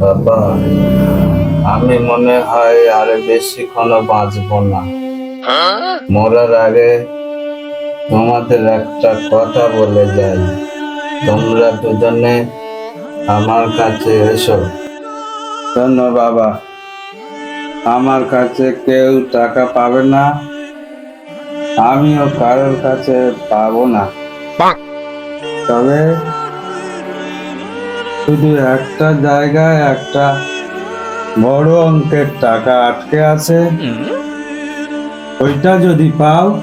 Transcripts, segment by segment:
বাবা আমি মনে হয় আর বেশিক্ষণ বাঁচবো না। মরার আগে তোমাদের একটা কথা বলে যাই। তোমরা দুজনে আমার কাছে এসো। শোনো বাবা? আমার কাছে কেউ টাকা পাবে না। আমিও কারোর কাছে পাবো না। তবে শুধু একটা জায়গায় একটা বড় অঙ্কের টাকা আটকে আছে। ওইটা যদি পাও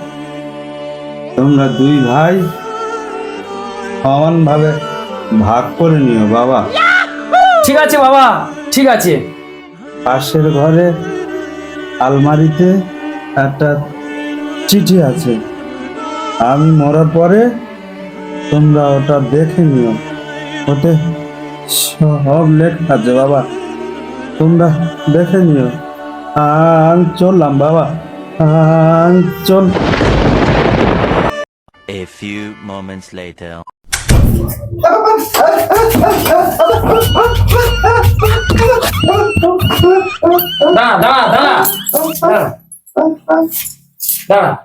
তোমরা দুই ভাই সমান ভাবে ভাগ করে নিও বাবা। ঠিক আছে বাবা। ঠিক আছে। পাশের ঘরে আলমারিতে একটা চিঠি আছে। আমি মরার পরে তোমরা ওটা দেখে নিও। ওতে সব লেখা আছে বাবা। তোমরা দেখে নিও। আমি চললাম বাবা। আমি চল A few moments later. দাঁড়া দাঁড়া দাঁড়া। দাঁড়া। দাঁড়া।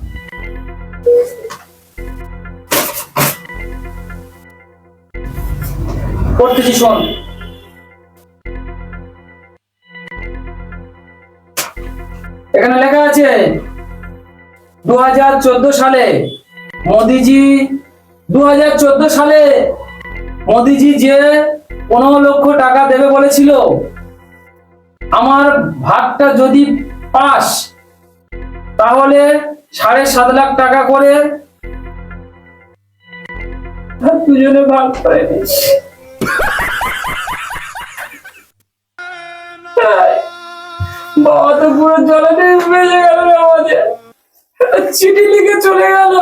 পড়তেছি শোন। এখানে লেখা আছে দু সালে মোদিজি দু সালে মোদিজি যে পনেরো লক্ষ টাকা দেবে বলেছিল, আমার ভাগটা যদি পাস, তাহলে সাড়ে সাত লাখ টাকা করে দুজনে ভাগ করে বাবা তো পুরো জলে বেজে গেল আমাদের। চিঠি লিখে চলে গেল।